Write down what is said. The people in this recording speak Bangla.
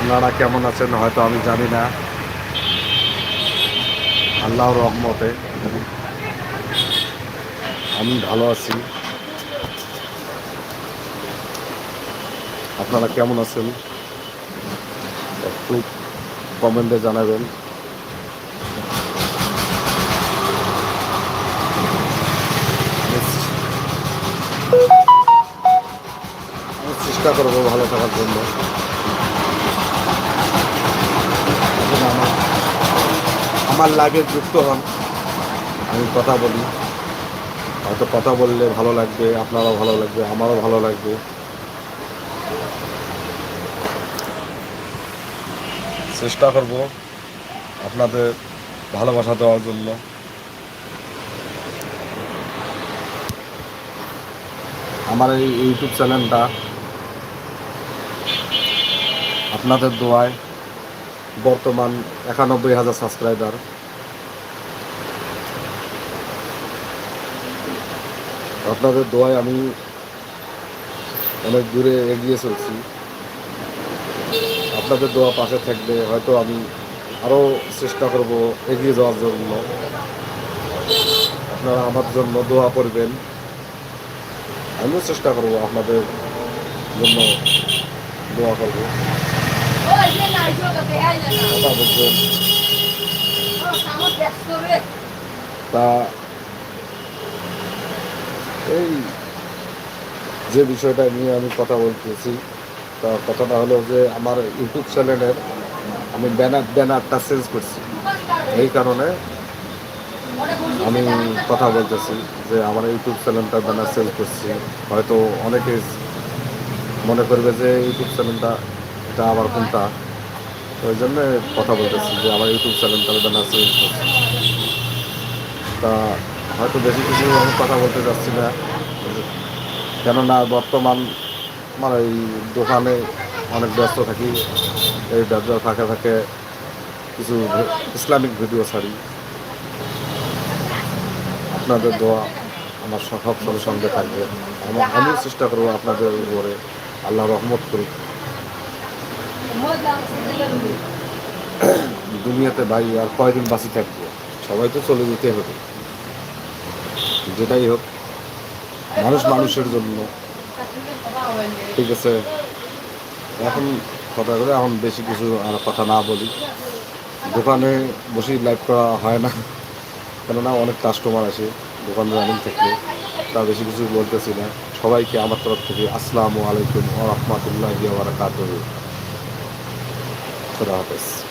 আপনারা কেমন আছেন হয়তো আমি জানি না। আল্লাহর রহমতে আমি ভালো আছি। আপনারা কেমন আছেন? একটু কমেন্টে জানাবেন। চেষ্টা করব ভালো থাকার জন্য এখন আমার আমার লাইভে যুক্ত হন। আমি কথা বলি। হয়তো কথা বললে ভালো লাগবে, আপনারও ভালো লাগবে, আমারও ভালো লাগবে। চেষ্টা করব আপনাদের ভালোবাসা দেওয়ার জন্য। আমার এই ইউটিউব চ্যানেলটা আপনাদের দোয়ায় বর্তমান একানব্বই হাজার সাবস্ক্রাইবার আপনাদের দোয়ায় আমি অনেক দূরে এগিয়ে চলছি। আপনাদের দোয়া পাশে থাকবে হয়তো আমি আরও চেষ্টা করব এগিয়ে যাওয়ার জন্য। আপনারা আমার জন্য দোয়া করবেন। আমিও চেষ্টা করব আপনাদের জন্য দোয়া করব। তা এই যে বিষয়টা নিয়ে আমি কথা বলতেছি, তা কথাটা হলো যে আমার ইউটিউব চ্যানেলের আমি ব্যানার, ব্যানারটা চেঞ্জ করছি। এই কারণে আমি কথা বলতেছি যে আমার ইউটিউব চ্যানেলটা ব্যানার চেঞ্জ করছি। হয়তো অনেকে মনে করবে যে ইউটিউব চ্যানেলটা এটা আবার কোনটা? তো ওই জন্য কথা বলতেছি যে আমার ইউটিউব চেঞ্জ করছি তা হয়তো বেশি কিছু আমি কথা বলতে চাচ্ছি না। কেননা বর্তমান আমার এই দোকানে অনেক ব্যস্ত থাকি, এই ব্যবসা ফাঁকে থাকে কিছু ইসলামিক ভিডিও ছাড়ি। আপনাদের দোয়া আমার সব সঙ্গে থাকবে। আমিও চেষ্টা করব আপনাদের উপরে আল্লাহ রহমত করুক। দুনিয়াতে ভাই আর কয়দিন বাঁচি থাকব? সবাই তো চলে যেতে হবে। যেটাই হোক, মানুষ মানুষের জন্য। ঠিক আছে। এখন কথা করে এখন বেশি কিছু আর কথা না বলি। দোকানে বসেই লাইভ করা হয় না। কেননা অনেক কাস্টমার আসে দোকানে রানিং থাকলে। তা বেশি কিছু বলতেছি না। সবাইকে আমার তরফ থেকে আসসালামু আলাইকুম ও রহমতুল্লাহ বারাকাতুহু। খুদা হাফেজ